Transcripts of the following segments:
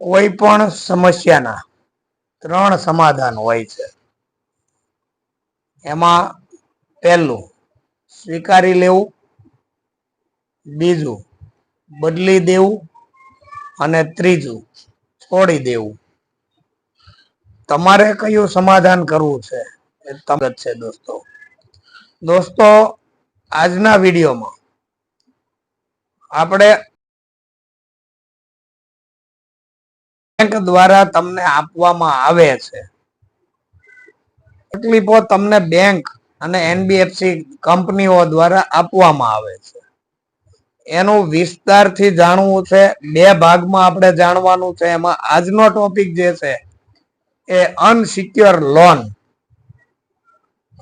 કોઈ પણ સમસ્યાના ત્રણ સમાધાન હોય છે. એમાં પહેલું, સ્વીકારી લેવું. બીજું, બદલી દેવું. અને ત્રીજું, છોડી દેવું. તમારે કયું સમાધાન કરવું છે એ તમત છે દોસ્તો. દોસ્તો, આજના વિડીયોમાં આપણે બેંક દ્વારા તમને આપવામાં આવે છે. તકલીફો તમને બેંક અને એનબીએફસી કંપનીઓ દ્વારા આપવામાં આવે છે. એનું વિસ્તારથી જાણવું છે, બે ભાગમાં આપણે જાણવાનું છે. એમાં આજનો ટોપિક જે છે, એ અનસિક્યોર લોન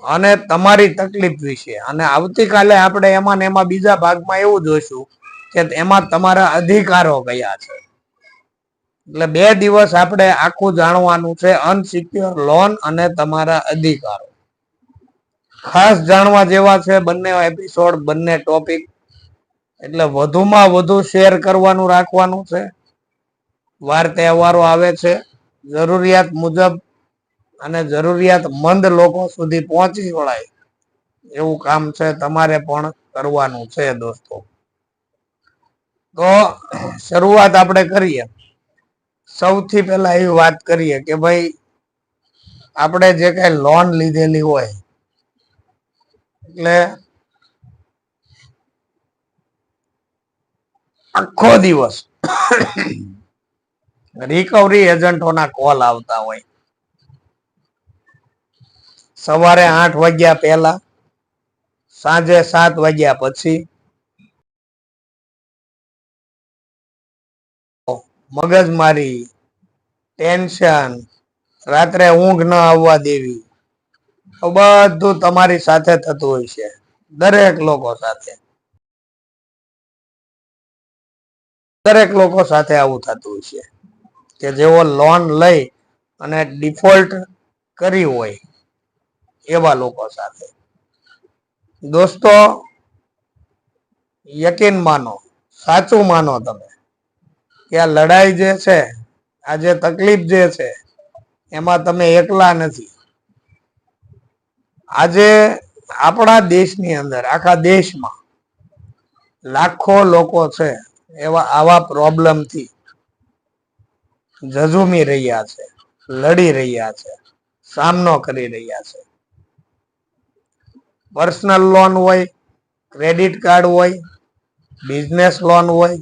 અને તમારી તકલીફ વિશે. અને આવતીકાલે આપણે એમાં ને એમાં બીજા ભાગમાં એવું જોઈશું કે એમાં તમારા અધિકારો કયા છે. એટલે બે દિવસ આપણે આખું જાણવાનું છે અનસિક્યોર લોન અને તમારા અધિકારો. ખાસ જાણવા જેવા છે બંને એપિસોડ બંને ટોપિક એટલે વધુમાં વધુ શેર કરવાનું રાખવાનું છે. વાર તહેવારો આવે છે. જરૂરિયાત મુજબ અને જરૂરિયાત મંદ લોકો સુધી પહોંચી વળાય. એવું કામ છે તમારે પણ કરવાનું છે દોસ્તો. તો શરૂઆત આપણે કરીએ. સૌથી પહેલા એવી વાત કરીએ કે ભાઈ, આપણે જે કઈ લોન લીધેલી હોય, એટલે આખો દિવસ રિકવરી એજન્ટોના કોલ આવતા હોય. સવારે આઠ વાગ્યા પહેલા, સાંજે સાત વાગ્યા પછી મગજમારી ટેન્શન, રાત્રે ઊંઘ ન આવવા દેવી. બધું તમારી સાથે થતું હોય છે, દરેક લોકો સાથે. દરેક લોકો સાથે આવું થતું હોય છે, કે જેઓ લોન લઈ અને ડિફોલ્ટ કરી હોય, એવા લોકો સાથે. દોસ્તો, યકીન માનો, સાચું માનો તમે. કે આ લડાઈ જે છે, આ જે તકલીફ જે છે, એમાં તમે એકલા નથી. આજે આપણા દેશની અંદર, આખા દેશમાં લાખો લોકો છે, એવા આવા પ્રોબ્લેમથી ઝઝુમી રહ્યા છે, લડી રહ્યા છે, સામનો કરી રહ્યા છે. પર્સનલ લોન હોય, ક્રેડિટ કાર્ડ હોય, બિઝનેસ લોન હોય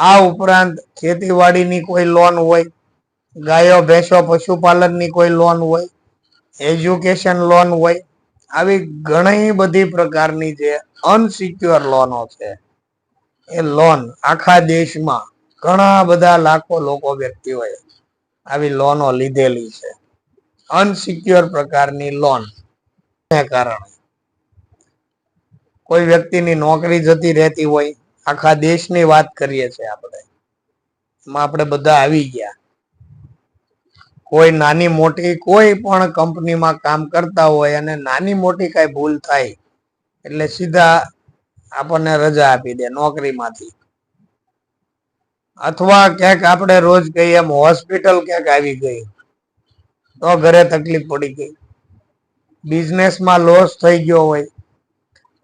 આ ઉપરાંત ખેતીવાડીની કોઈ લોન હોય, ગાયો, ભેંસો, પશુપાલનની કોઈ લોન હોય એજ્યુકેશન લોન હોય, આવી ઘણી બધી પ્રકારની જે અનસિક્યોર લોનો છે, એ લોન આખા દેશમાં ઘણા બધા લાખો લોકો વ્યક્તિઓએ આવી લોનો લીધેલી છે. અનસિક્યોર પ્રકારની લોન કારણે કોઈ વ્યક્તિની નોકરી જતી રહેતી હોય આખા દેશની વાત કરીએ છીએ આપણે. એમાં આપણે બધા આવી ગયા. કોઈ નાની મોટી કોઈ પણ કંપનીમાં કામ કરતા હોય અને નાની મોટી કઈ ભૂલ થાય, એટલે સીધા આપણને રજા આપી દે નોકરીમાંથી. અથવા ક્યાંક આપણે રોજ કહીએ એમ હોસ્પિટલ ક્યાંક આવી ગઈ, તો ઘરે તકલીફ પડી ગઈ. બિઝનેસમાં લોસ થઈ ગયો હોય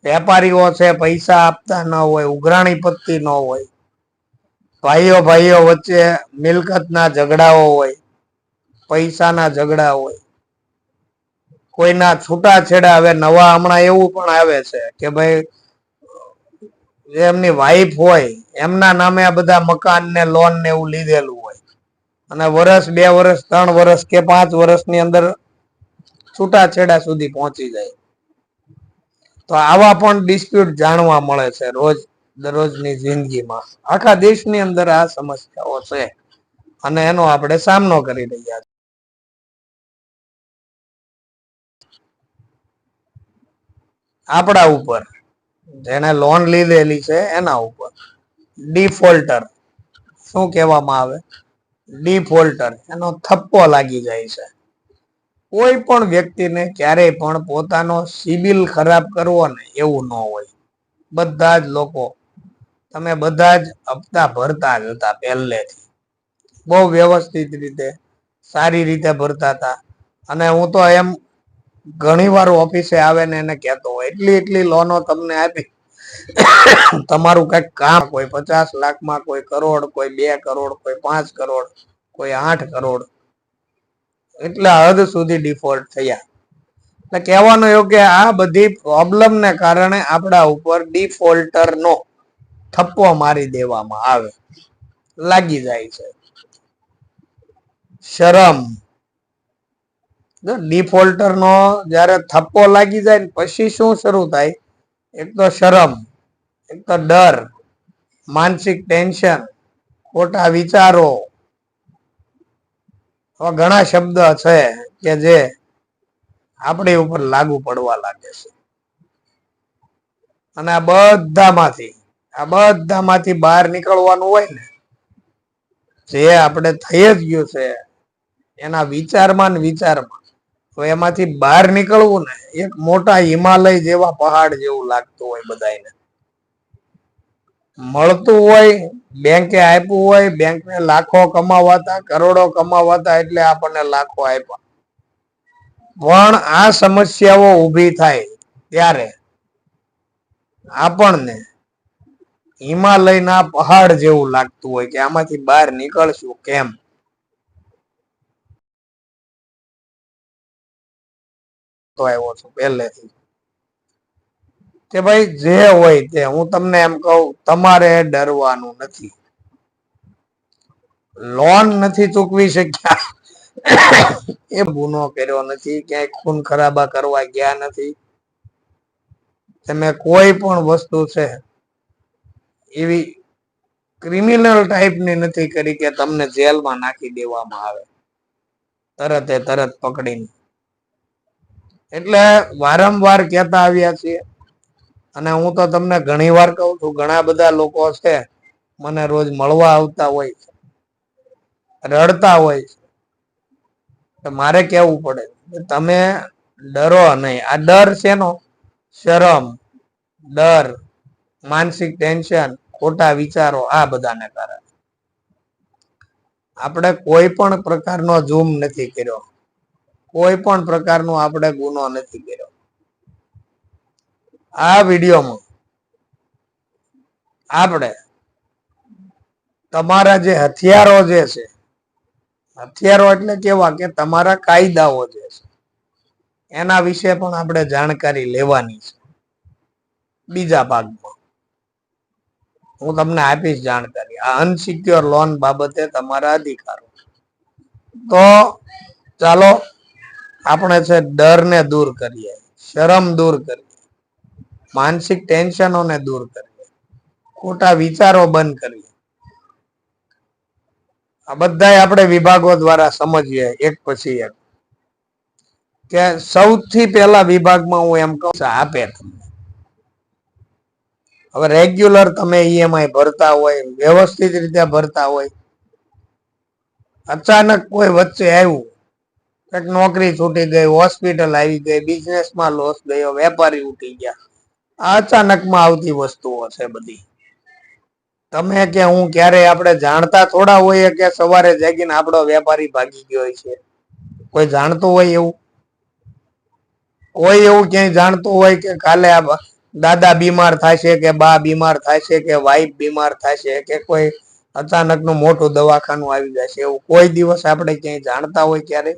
વેપારીઓ છે, પૈસા આપતા ન હોય, ઉઘરાણી પત્તી ન હોય, ભાઈઓ ભાઈઓ વચ્ચે મિલકતના ઝઘડાઓ હોય, પૈસાના ઝઘડા હોય, કોઈના છૂટાછેડા હવે નવા હમણાં એવું પણ આવે છે કે ભાઈ એમની વાઈફ હોય, એમના નામે આ બધા મકાન ને લોન ને એવું લીધેલું હોય. અને વર્ષ બે વર્ષ ત્રણ વર્ષ કે પાંચ વર્ષની અંદર છૂટાછેડા સુધી પહોંચી જાય. તો આવા પણ ડિસ્પ્યુટ જાણવા મળે છે રોજ, દરરોજની જિંદગીમાં. આખા દેશની અંદર આ સમસ્યાઓ છે અને એનો આપણે સામનો કરી રહ્યા છીએ. આપણા ઉપર જેને લોન લીધેલી છે એના ઉપર. ડિફોલ્ટર શું કહેવામાં આવે? ડિફોલ્ટર એનો થપ્પો લાગી જાય છે. કોઈ પણ વ્યક્તિને ક્યારેય પણ પોતાનો સિબિલ ખરાબ કરવો ને એવું ન હોય. બધા જ લોકો, તમે બધા જ હપ્તા ભરતા જ હતા પહેલેથી. બહુ વ્યવસ્થિત રીતે, સારી રીતે ભરતા હતા. અને હું તો એમ ઘણી વાર ઓફિસે આવે ને એને કહેતો હોય, એટલી એટલી લોનો તમને આપી. તમારું કંઈક કામ કોઈ પચાસ લાખમાં કોઈ કરોડ, કોઈ બે કરોડ, કોઈ પાંચ કરોડ, કોઈ આઠ કરોડ એટલે હદ સુધી ડિફોલ્ટ થયા. એટલે કહેવાનું એવું કે આ બધી પ્રોબ્લેમ ને કારણે આપણા ઉપર ડિફોલ્ટર નો થપ્પો મારી દેવામાં આવે. લાગી જાય છે. શરમ. ડિફોલ્ટર નો જયારે થપ્પો લાગી જાય પછી શું શરૂ થાય? એક તો શરમ, એક તો ડર, માનસિક ટેન્શન ખોટા વિચારો આવા ઘણા શબ્દ છે કે જે આપણી ઉપર લાગુ પડવા લાગે છે. અને આ બધામાંથી આ બધામાંથી બહાર નીકળવાનું હોય ને, જે આપણે થઈ જ ગયું છે, એના વિચારમાં ને વિચારમાં, તો એમાંથી બહાર નીકળવું ને, એક મોટા હિમાલય જેવા પહાડ જેવું લાગતું હોય બધાને મળતું હોય બેંકે આપ્યું હોય બેંકને લાખો કમાવાતા, કરોડો કમાવાતા એટલે આપણને લાખો આપ્યા. પણ આ સમસ્યાઓ ઊભી થાય ત્યારે આપણને હિમાલયના પહાડ જેવું લાગતું હોય કે આમાંથી બહાર નીકળશું કેમ? તો આવ્યો છું પહેલેથી. કે ભાઈ જે હોય તે, હું તમને એમ કહું, તમારે ડરવાનું નથી. લોન નથી ચૂકવી શક્યા. એ ગુનો કર્યો નથી, ક્યાંય ખૂન ખરાબા કરવા ગયા નથી. તમે કોઈ પણ વસ્તુ છે, એવી ક્રિમિનલ ટાઈપની નથી કરી કે તમને જેલમાં નાખી દેવામાં આવે. તરત એ તરત પકડીને. એટલે વારંવાર કહેતા આવ્યા છીએ અને હું તો તમને ઘણી વાર કહું છું, ઘણા બધા લોકો છે, મને રોજ મળવા આવતા હોય છે, રડતા હોય છે. તો મારે કેવું પડે? તમે ડરો નહીં. આ ડર શેનો? શરમ, ડર, માનસિક ટેન્શન, ખોટા વિચારો, આ બધાને કારણે. આપણે કોઈ પણ પ્રકારનો ઝૂમ નથી કર્યો. કોઈ પણ પ્રકારનો આપણે ગુનો નથી કર્યો. આ વિડીયોમાં આપણે તમારા જે હથિયારો જે છે, હથિયારો એટલે કેવા કે તમારા કાયદાઓ જે છે, એના વિશે પણ આપણે જાણકારી લેવાની છે. બીજા ભાગમાં હું તમને આપીશ જાણકારી. આ અનસિક્યોર લોન બાબતે તમારા અધિકારો તો ચાલો, આપણે છે ડરને દૂર કરીએ, શરમ દૂર કરીએ. માનસિક ટેન્શનોને દૂર કરીએ. ખોટા વિચારો બંધ કરીએ. આ બધા આપણે વિભાગો દ્વારા સમજીએ, એક પછી એક. કે સૌથી પહેલા વિભાગમાં હું એમ કહું આપે તમને. હવે રેગ્યુલર તમે ઈએમઆઈ ભરતા હોય, વ્યવસ્થિત રીતે ભરતા હોય, અચાનક કોઈ વચ્ચે આવ્યું, કંઈક નોકરી છૂટી ગઈ, હોસ્પિટલ આવી ગઈ, બિઝનેસમાં લોસ ગયો, વેપારી ઉઠી ગયા. અચાનકમાં આવતી વસ્તુઓ છે બધી. તમે કે હું ક્યારે આપણે જાણતા થોડા હોઈએ કે સવારે જાગીને આપણો વેપારી ભાગી ગયો છે. કોઈ જાણતું હોય એવું? કોઈ એવું ક્યાંય જાણતું હોય કે કાલે આ દાદા બીમાર થશે કે બા બીમાર થશે કે વાઈફ બીમાર થશે કે કોઈ અચાનકનું મોટું દવાખાનું આવી જશે એવું કોઈ દિવસ આપણે ક્યાંય જાણતા હોય ક્યારે?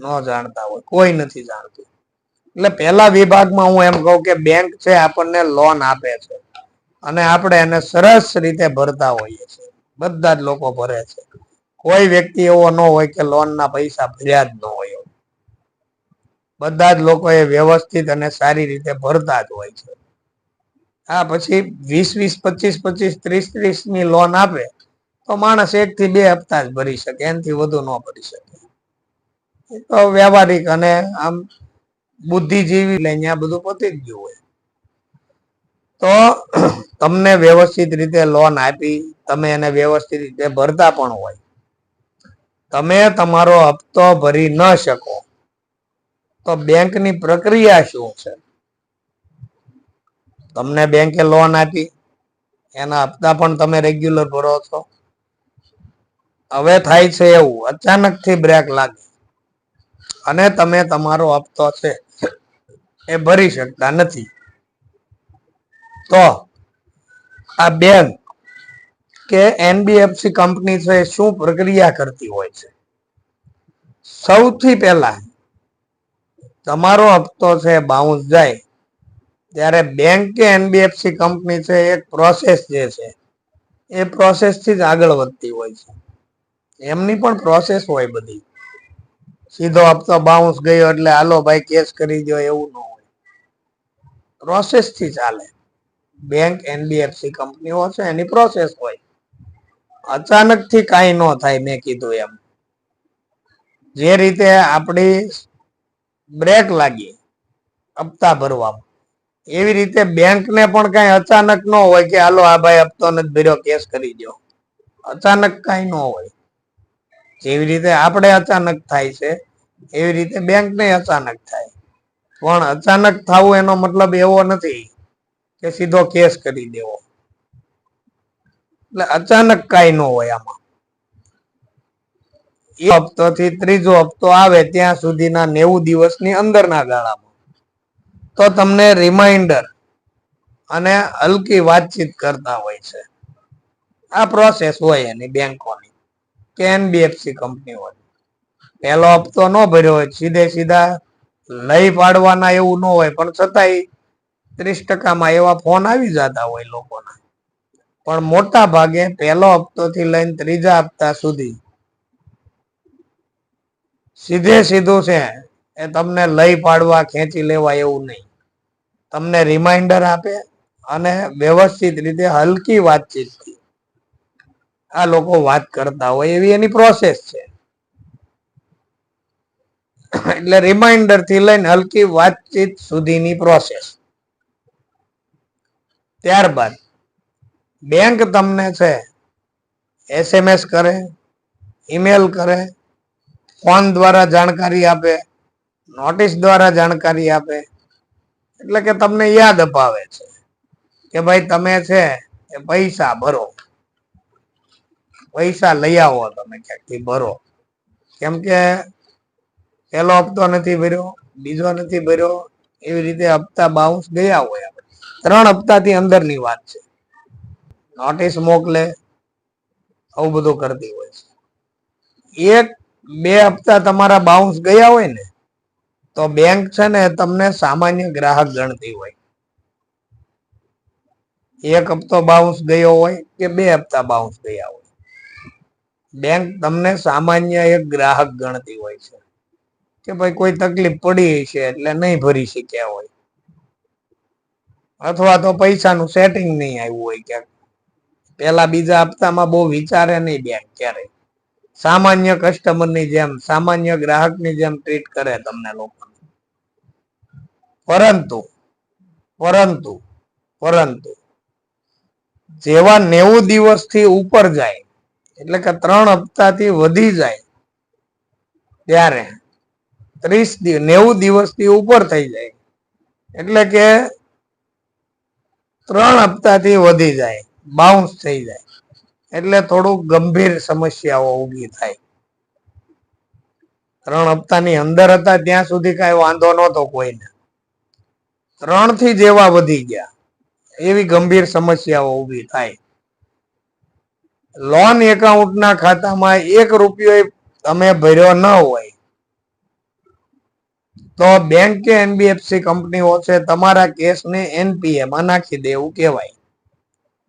ન જાણતા હોય. કોઈ નથી જાણતું. એટલે પહેલા વિભાગમાં હું એમ કહું કે બેંક છે આપણને લોન આપે છે. અને આપણે એને સરસ રીતે ભરતા હોઈએ છીએ. બધા જ લોકો ભરે છે. કોઈ વ્યક્તિ એવો ન હોય કે લોનના પૈસા ભર્યા જ ન હોય. બધા જ લોકો એ વ્યવસ્થિત અને સારી રીતે ભરતા જ હોય છે. હા પછી વીસ વીસ, પચીસ પચીસ, ત્રીસ ત્રીસની લોન આપે તો માણસ એક થી બે હપ્તા જ ભરી શકે, એનાથી વધુ ન ભરી શકે. તો વ્યવહારિક અને આમ બુદ્ધિજીવી લઈને અહીંયા બધું પતી જ ગયું હોય. તો તમને વ્યવસ્થિત રીતે લોન આપી, તમે એને વ્યવસ્થિત રીતે ભરતા પણ હોય. તમે તમારો હપ્તો ભરી ન શકો. તો બેંકની પ્રક્રિયા શું છે? તમને બેંકે લોન આપી, એના હપ્તા પણ તમે રેગ્યુલર ભરો છો. હવે થાય છે એવું અચાનકથી બ્રેક લાગે. અને તમે તમારો હપ્તો છે એ ભરી શકતા નથી. તો આ બેંક કે એનબીએફસી કંપની છે શું પ્રક્રિયા કરતી હોય છે? સૌથી પહેલા તમારો હપ્તો છે બાઉન્સ જાય. ત્યારે બેંક કે એનબીએફસી કંપની છે એક પ્રોસેસ જે છે, એ પ્રોસેસથી જ આગળ વધતી હોય છે. એમની પણ પ્રોસેસ હોય બધી. સીધો હપ્તો બાઉન્સ ગયો એટલે, હાલો ભાઈ કેસ કરી દો એવું ન હોય. પ્રોસેસથી ચાલે બેંક એનબીએફસી કંપનીઓ છે, એની પ્રોસેસ હોય. અચાનકથી કાંઈ ન થાય, મેં કીધું એમ. જે રીતે આપણી બ્રેક લાગી, હપ્તા ભરવામાં. એવી રીતે બેંકને પણ કઈ અચાનક ન હોય કે, હાલો, આ ભાઈ હપ્તો નથી ભર્યો કેસ કરી દો અચાનક કઈ ન હોય. જેવી રીતે આપણે અચાનક થાય છે, એવી રીતે બેંકને અચાનક થાય. પણ અચાનક થવું એનો મતલબ એવો નથી કે સીધો કેસ કરી દેવો. એટલે અચાનક કઈ ન હોય આમાં. એ હપ્તો થી ત્રીજો હપ્તો આવે ત્યાં સુધીના નેવું દિવસની અંદરના ગાળામાં. તો તમને રિમાઇન્ડર અને હલકી વાતચીત કરતા હોય છે. આ પ્રોસેસ હોય એની બેંકોની, કે એનબીએફસી કંપનીઓની પહેલો હપ્તો ન ભર્યો હોય, સીધે સીધા લઈ પાડવાના એવું ન હોય, પણ છતાંય ત્રીસ ટકામાં એવા ફોન આવી જતા હોય લોકોના. પણ મોટા ભાગે પહેલો હપ્તો થી લઈને ત્રીજા હપ્તા સુધી સીધે સીધું છે, એ તમને લઈ પાડવા, ખેંચી લેવા એવું નહીં. તમને રિમાઇન્ડર આપે અને વ્યવસ્થિત રીતે હલકી વાતચીતથી આ લોકો વાત કરતા હોય એવી એની પ્રોસેસ છે. એટલે રિમાઇન્ડરથી લઈને હલકી વાતચીત સુધીની પ્રોસેસ ત્યારબાદ બેંક તમને છે એસએમએસ કરે ઈમેલ કરે ફોન દ્વારા જાણકારી આપે નોટિસ દ્વારા જાણકારી આપે, એટલે કે તમને યાદ અપાવે છે કે ભાઈ તમે છે એ પૈસા ભરો. પૈસા લઈ આવો તમે ક્યાંકથી ભરો. કેમ કે પેલો હપ્તો નથી ભર્યો, બીજો નથી ભર્યો, એવી રીતે હપ્તા બાઉન્સ ગયા હોય ત્રણ હપ્તાથી અંદરની વાત છે. નોટિસ મોકલે, આવું બધું કરતી હોય છે. એક, બે હપ્તા તમારા બાઉન્સ ગયા હોય ને, તો બેંક છે ને તમને સામાન્ય ગ્રાહક ગણતી હોય. એક હપ્તો બાઉન્સ ગયો હોય કે બે હપ્તા બાઉન્સ ગયા હોય. બેંક તમને સામાન્ય એક ગ્રાહક ગણતી હોય છે. કે ભાઈ કોઈ તકલીફ પડી છે એટલે નહીં ભરી શક્યા હોય. અથવા તો પૈસાનું સેટિંગ નહીં આવ્યું હોય ક્યાંક. પેલા બીજા હપ્તામાં બહુ વિચારે નહીં બેંક ક્યારે. સામાન્ય કસ્ટમરની જેમ, સામાન્ય ગ્રાહકની જેમ ટ્રીટ કરે તમને લોકો. પરંતુ પરંતુ પરંતુ, જેવા નેવું દિવસથી ઉપર જાય, એટલે કે ત્રણ હપ્તાથી વધી જાય, ત્યારે ત્રીસ દિવસ નેવું દિવસથી ઉપર થઈ જાય. એટલે કે ત્રણ હપ્તાથી વધી જાય બાઉન્સ થઈ જાય. એટલે થોડુંક ગંભીર સમસ્યાઓ ઊભી થાય. ત્રણ હપ્તાની અંદર હતા, ત્યાં સુધી કઈ વાંધો નહોતો કોઈને. ત્રણથી જેવા વધી ગયા, એવી ગંભીર સમસ્યાઓ ઊભી થાય. લોન એકાઉન્ટના ખાતામાં એક રૂપિયો તમે ભર્યો ન હોય તો બેંક કે એનબીએફસી કંપનીઓ છે તમારા કેસને એનપીએમાં નાખી દેવું કહેવાય.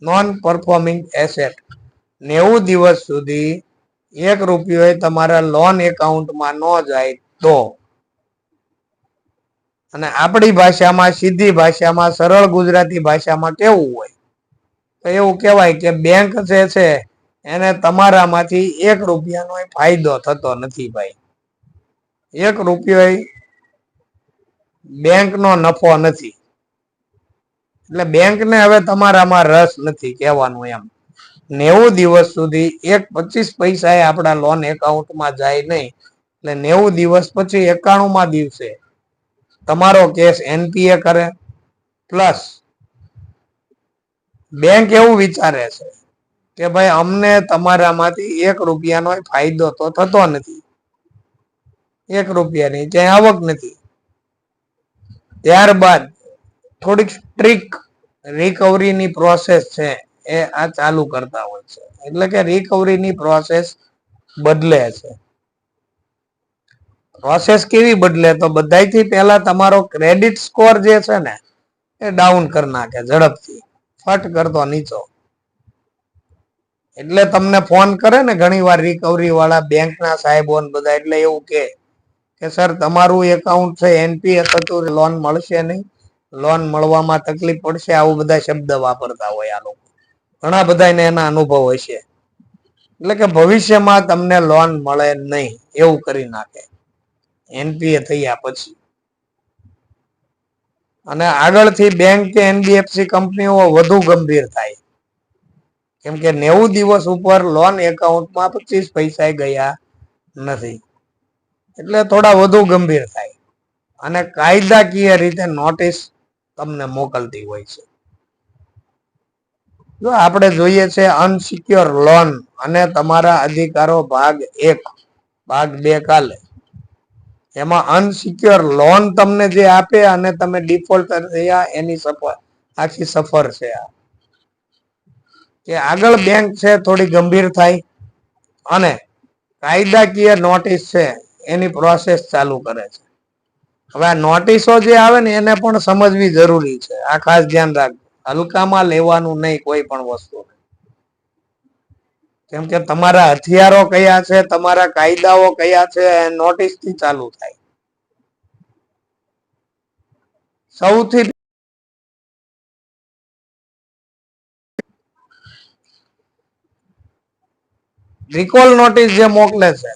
નોન પરફોર્મિંગ એસેટ નેવું દિવસ સુધી એક રૂપિયો તમારા લોન એકાઉન્ટમાં ન જાય તો. અને આપણી ભાષામાં, સીધી ભાષામાં, સરળ ગુજરાતી ભાષામાં કેવું હોય? તો એવું કહેવાય કે બેંક જે છે, એને તમારામાંથી એક રૂપિયાનો ફાયદો થતો નથી ભાઈ. એક રૂપિયો બેંકનો નફો નથી. એટલે બેંકને હવે તમારામાં રસ નથી કહેવાનું એમ. નેવું દિવસ સુધી એક પચીસ પૈસા એ આપણા લોન એકાઉન્ટમાં જાય નહીં. એટલે નેવું દિવસ પછી એકાણુંમાં દિવસે તમારો કેસ એનપીએ કરે. પ્લસ બેંક એવું વિચારે છે કે ભાઈ અમને તમારામાંથી એક રૂપિયાનો ફાયદો તો થતો નથી. એક રૂપિયાની ક્યાંય આવક નથી. ત્યારબાદ થોડીક સ્ટ્રીક રિકવરીની પ્રોસેસ છે એ આ ચાલુ કરતા હોય છે. એટલે કે રિકવરીની પ્રોસેસ બદલે છે. પ્રોસેસ કેવી બદલે? તો બધાથી પહેલા તમારો ક્રેડિટ સ્કોર જે છે ને, એ ડાઉન કરી નાખે ઝડપથી. ફટ કરતો નીચો. એટલે તમને ફોન કરે ને ઘણી વાર રિકવરી વાળા બેંકના સાહેબો બધા, એટલે એવું કે કે સર, તમારું એકાઉન્ટ છે એનપીએ થતું લોન મળશે નહીં. લોન મળવામાં તકલીફ પડશે, આવું બધા શબ્દ વાપરતા હોય આ લોકો. ઘણા બધાને એના અનુભવ હશે એટલે કે ભવિષ્યમાં તમને લોન મળે નહીં, એવું કરી નાખે. એનપીએ થયા પછી. અને આગળથી બેંક કે એનબીએફસી કંપનીઓ વધુ ગંભીર થાય. કેમ કે નેવું દિવસ ઉપર લોન એકાઉન્ટમાં પચીસ પૈસા ગયા નથી. એટલે થોડા વધુ ગંભીર થાય. અને કાયદાકીય રીતે નોટિસ તમને મોકલતી હોય છે. જો આપણે જોઈએ છે અનસિક્યોર લોન અને તમારા અધિકારો ભાગ એક, ભાગ બે કાલે. એમાં અનસિક્યોર લોન તમને જે આપે અને તમે ડિફોલ્ટ થયા એની સફર આખી સફર છે આ. કે આગળ બેંક છે, થોડી ગંભીર થાય. અને કાયદાકીય નોટિસ છે એની પ્રોસેસ ચાલુ કરે છે. હવે આ નોટિસો જે આવે ને એને પણ સમજવી જરૂરી છે. આ ખાસ ધ્યાન રાખજો. હલકામાં લેવાનું નહીં કોઈ પણ વસ્તુ. કેમ કે તમારા હથિયારો કયા છે, તમારા કાયદાઓ કયા છે નોટિસથી ચાલુ થાય. સૌથી રિકોલ નોટિસ જે મોકલે છે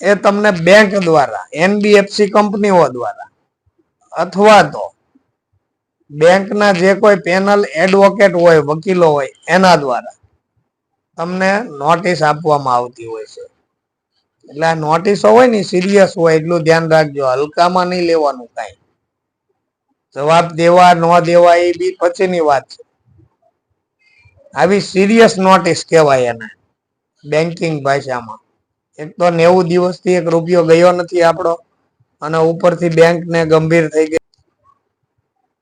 એ તમને બેંક દ્વારા એનબીએફસી કંપનીઓ દ્વારા, અથવા તો બેંકના જે કોઈ પેનલ એડવોકેટ હોય, વકીલો હોય, એના દ્વારા તમને નોટિસ આપવામાં આવતી હોય છે. એટલે આ નોટિસો હોય ને સિરિયસ હોય, એટલું ધ્યાન રાખજો. હલકામાં નહીં લેવાનું કાંઈ. જવાબ દેવા, ન દેવા, એ બી પછીની વાત છે. આવી સિરિયસ નોટિસ કહેવાય એને બેન્કિંગ ભાષામાં. એક તો નેવું દિવસથી એક રૂપિયો ગયો નથી આપણો અને ઉપરથી બેંક ને ગંભીર થઈ ગઈ.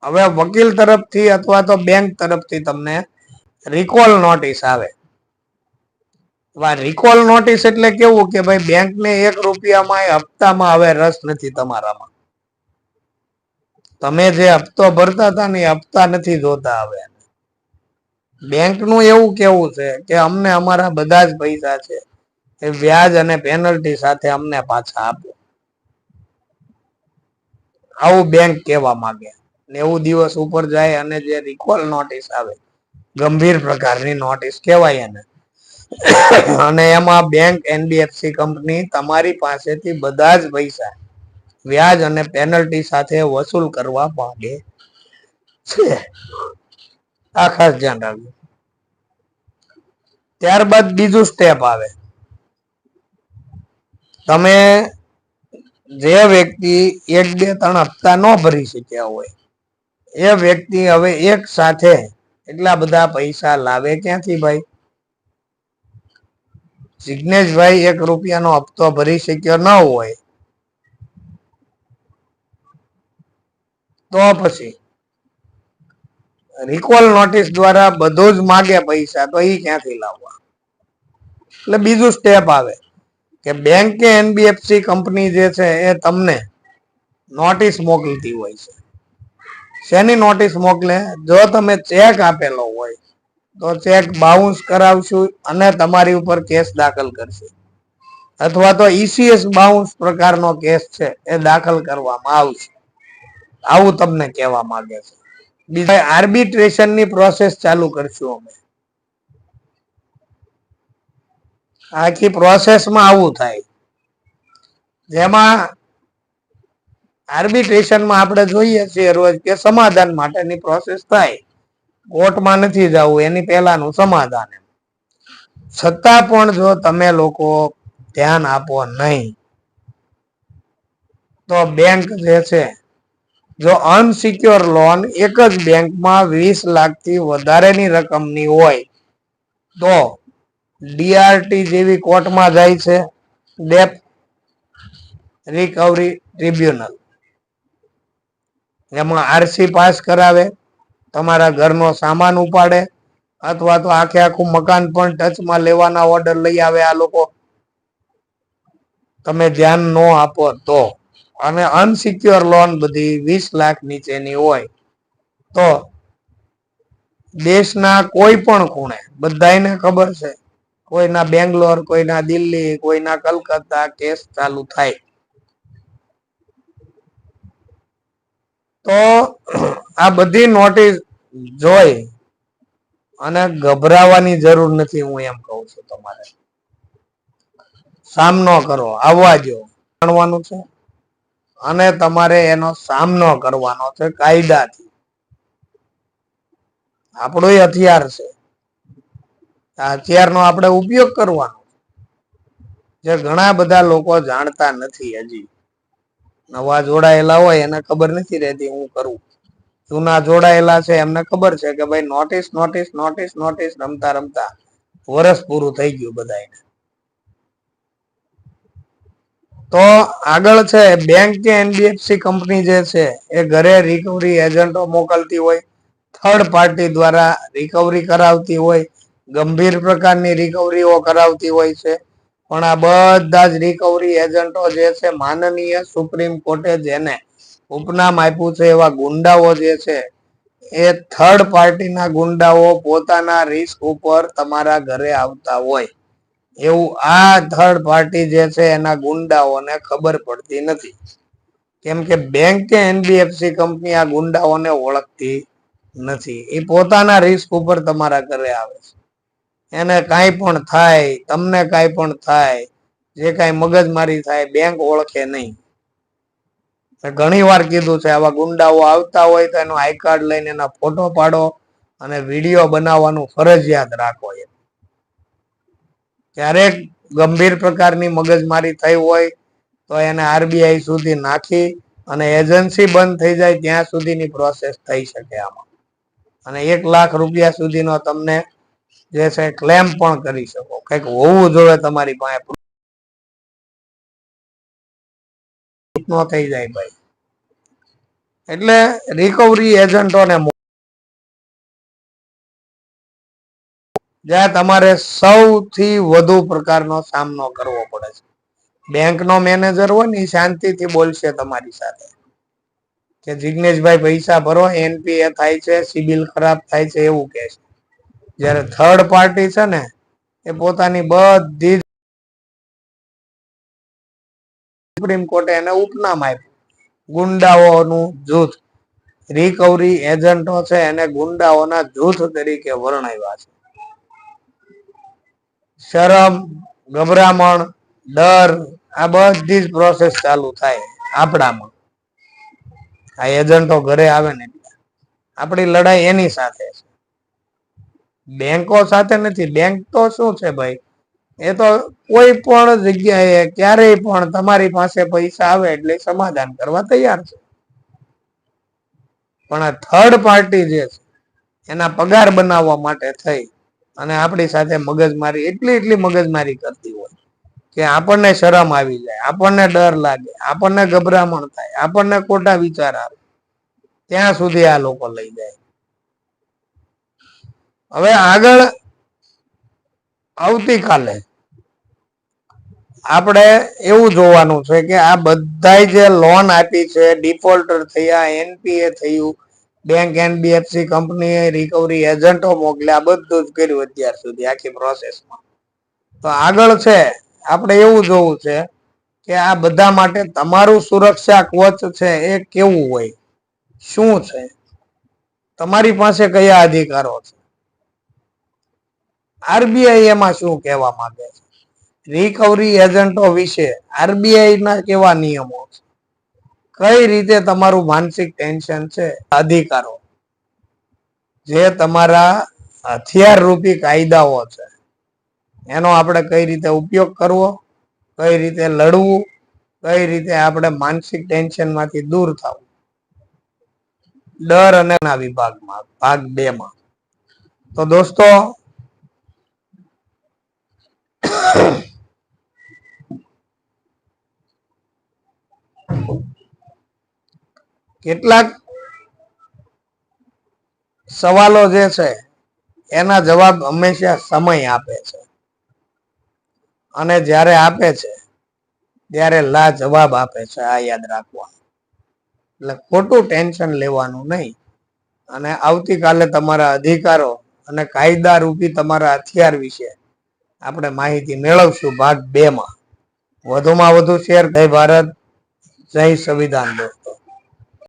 હવે વકીલ તરફથી અથવા તો બેંક તરફથી તમને રિકોલ નોટિસ આવે. રિકોલ નોટિસ એટલે કેવું કે ભાઈ બેંક ને એક રૂપિયામાં હપ્તામાં હવે રસ નથી તમારામાં. તમે જે હપ્તો ભરતા હતા ને હપ્તા નથી જોતા હવે. બેંકનું એવું કેવું છે કે અમને અમારા બધા જ પૈસા છે. એ વ્યાજ અને પેનલ્ટી સાથે અમને પાછા આપો. આવું બેંક કહેવા માંગે. નેવું દિવસ ઉપર જાય અને જે રિકોલ નોટિસ આવે, ગંભીર પ્રકારની નોટિસ કહેવાય એને. અને એમાં બેંક એનબીએફસી કંપની તમારી પાસેથી બધા જ પૈસા વ્યાજ અને પેનલ્ટી સાથે વસૂલ કરવા માંગે છે. આ ખાસ ધ્યાન રાખજો. ત્યારબાદ બીજું સ્ટેપ આવે. તમે જે વ્યક્તિ એક, બે, ત્રણ હપ્તા ન ભરી શક્યા હોય, એ વ્યક્તિ હવે એક સાથે એટલા બધા પૈસા લાવે ક્યાંથી ભાઈ? જિજ્ઞેશભાઈ એક રૂપિયાનો હપ્તો ભરી શક્યો ન હોય, તો પછી રિકોલ નોટિસ દ્વારા બધું જ માગે પૈસા, તો એ ક્યાંથી લાવવા? એટલે બીજું સ્ટેપ આવે. કે બેંક કે એનબીએફસી કંપની જે છે એ તમને નોટિસ મોકલતી હોય છે. શેની નોટિસ મોકલે? જો તમે ચેક આપેલો હોય, તો ચેક બાઉન્સ કરાવશું અને તમારી ઉપર કેસ દાખલ કરશે. અથવા તો ઈસીએસ બાઉન્સ પ્રકારનો કેસ છે, એ દાખલ કરવામાં આવશે. આવું તમને કહેવા માંગે છે. બીજા આર્બિટ્રેશનની પ્રોસેસ ચાલુ કરશું અમે. આખી પ્રોસેસમાં આવું થાય. જેમાં આર્બિટ્રેશનમાં આપણે જોઈએ છીએ રોજ કે સમાધાન માટેની પ્રોસેસ થાય. કોર્ટમાં નથી જવું, એની પહેલાનું સમાધાન છતાં પણ જો તમે લોકો ધ્યાન આપો નહીં, તો બેંક જે છે, જો અનસિક્યોર લોન એક જ બેંકમાં વીસ લાખથી વધારેની રકમની હોય, તો ડીઆરટી જેવી કોર્ટમાં જાય છે, ડેપ રિકવરી ટ્રિબ્યુનલ. એમાં આરસી પાસ કરાવે, તમારા ઘરનો સામાન ઉપાડે, અથવા તો આખે આખું મકાન પણ ટચમાં લેવાના ઓર્ડર લઈ આવે આ લોકો. તમે ધ્યાન ન આપો તો. અને અનસિક્યોર લોન બધી વીસ લાખ નીચેની હોય તો દેશના કોઈ પણ ખૂણે બધાને ખબર છે કોઈના બેંગ્લોર, કોઈના દિલ્હી, કોઈના કલકત્તા કેસ ચાલુ થાય. તો આ બધી નોટિસ જોઈ અને ગભરાવાની જરૂર નથી હું એમ કહું છું તમારે. સામનો કરો, આવવા જો જાણવાનું છે? અને તમારે એનો સામનો કરવાનો છે કાયદાથી. આપણું હથિયાર છે. હથિયારનો આપણે ઉપયોગ કરવાનો જે ઘણા બધા લોકો જાણતા નથી હજી. નવા જોડાયેલા હોય એને ખબર નથી રહેતી હું કરું. જૂના જોડાયેલા છે એમને ખબર છે કે ભાઈ નોટિસ નોટિસ નોટિસ નોટિસ રમતા રમતા વર્ષ પૂરું થઈ ગયું બધાને તો આગળ છે બેંક કે એનબીએફસી કંપની જે છે એ ઘરે રિકવરી એજન્ટો મોકલતી હોય. થર્ડ પાર્ટી દ્વારા રિકવરી કરાવતી હોય. ગંભીર પ્રકારની રિકવરીઓ કરાવતી હોય છે. પણ આ બધા જ રિકવરી એજન્ટો જે છે, માનનીય સુપ્રીમ કોર્ટે જેને ઉપનામ આપ્યું છે, એવા ગુંડાઓ જે છે, એ થર્ડ પાર્ટીના ગુંડાઓ પોતાના રિસ્ક ઉપર તમારા ઘરે આવતા હોય. એવું આ થર્ડ પાર્ટી જે છે, એના ગુંડાઓને ખબર પડતી નથી. કેમ કે બેંક કે એનબીએફસી કંપની આ ગુંડાઓને ઓળખતી નથી. એ પોતાના રિસ્ક ઉપર તમારા ઘરે આવે છે. એને કાંઈ પણ થાય, તમને કાંઈ પણ થાય, જે કાંઈ મગજમારી થાય બેંક ઓળખે નહીં. ઘણી વાર કીધું છે, આવા ગુંડાઓ આવતા હોય તો એનો આઈ લઈને એના ફોટો પાડો અને વીડિયો બનાવવાનું ફરજિયાત રાખો એ ક્યારેક ગંભીર પ્રકારની મગજમારી થઈ હોય તો એને આરબીઆઈ સુધી નાખી અને એજન્સી બંધ થઈ જાય ત્યાં સુધીની પ્રોસેસ થઈ શકે આમાં. અને એક લાખ રૂપિયા સુધીનો તમને જે છે ક્લેમ પણ કરી શકો. કંઈક હોવું જોઈએ તમારી પાસે. થઈ જાય ભાઈ. એટલે રિકવરી એજન્ટોને જ્યાં તમારે સૌથી વધુ પ્રકારનો સામનો કરવો પડે છે. બેંકનો મેનેજર હોય ને શાંતિથી બોલશે તમારી સાથે. કે જિગ્નેશભાઈ પૈસા ભરો, એનપીએ થાય છે સિબિલ ખરાબ થાય છે એવું કે છે. જ્યારે થર્ડ પાર્ટી છે ને, એ પોતાની બધી સુપ્રીમ કોર્ટે એને ઉપનામ આપ્યું. ગુંડાઓનું જૂથ. રિકવરી એજન્ટો છે, એને ગુંડાઓના જૂથ તરીકે વર્ણવ્યા છે. શરમ, ગભરામણ, ડર, આ બધી જ પ્રોસેસ ચાલુ થાય આપણામાં. આ એજન્ટો ઘરે આવે ને, આપણી લડાઈ એની સાથે છે. બેંકો સાથે નથી, બેંક તો શું છે ભાઈ? એ તો કોઈ પણ જગ્યાએ ક્યારેય પણ તમારી પાસે પૈસા આવે એટલે સમાધાન કરવા તૈયાર છે. પણ આ થર્ડ પાર્ટી જે છે, એના પગાર બનાવવા માટે થઈ અને આપણી સાથે મગજમારી, એટલી એટલી મગજમારી કરતી હોય કે આપણને શરમ આવી જાય, આપણને ડર લાગે, આપણને ગભરામણ થાય, આપણને ખોટા વિચાર આવે, ત્યાં સુધી આ લોકો લઈ જાય. હવે આગળ આવતીકાલે આપણે એવું જોવાનું છે કે આ બધા જે લોન આપી છે ડિફોલ્ટર થયા એનપીએ થયું બેંક એનબીએફસી કંપનીએ રિકવરી એજન્ટો મોકલ્યા બધું જ કર્યું અત્યાર સુધી આખી પ્રોસેસમાં તો આગળ છે, આપણે એવું જોવું છે કે આ બધા માટે તમારું સુરક્ષા કોચ છે એ કેવું હોય? શું છે? તમારી પાસે કયા અધિકારો છે? આરબીઆઈ એમાં શું કહેવા માંગે છે? રિકવરી એજન્ટો વિશે આરબીઆઈ ના કેવા નિયમો છે? કઈ રીતે તમારું માનસિક ટેન્શન છે? અધિકારો. જે તમારા હથિયાર રૂપી કાયદાઓ છે. એનો આપણે કઈ રીતે ઉપયોગ કરવો? કઈ રીતે લડવું? કઈ રીતે આપણે માનસિક ટેન્શનમાંથી દૂર થવું? ડર અને વિભાગમાં, ભાગ બે માં તો દોસ્તો કેટલાક સવાલો જે છે, એના જવાબ હંમેશા સમય આપે છે. અને જ્યારે આપે છે, ત્યારે લા જવાબ આપે છે, આ યાદ રાખવા એટલે ખોટું ટેન્શન લેવાનું નહીં. અને આવતીકાલે તમારા અધિકારો અને કાયદા રૂપી તમારા હથિયાર વિશે આપણે માહિતી મેળવશું ભાગ બે માં વધુમાં વધુ શેર. જય ભારત, જય સંવિધાન દોસ્તો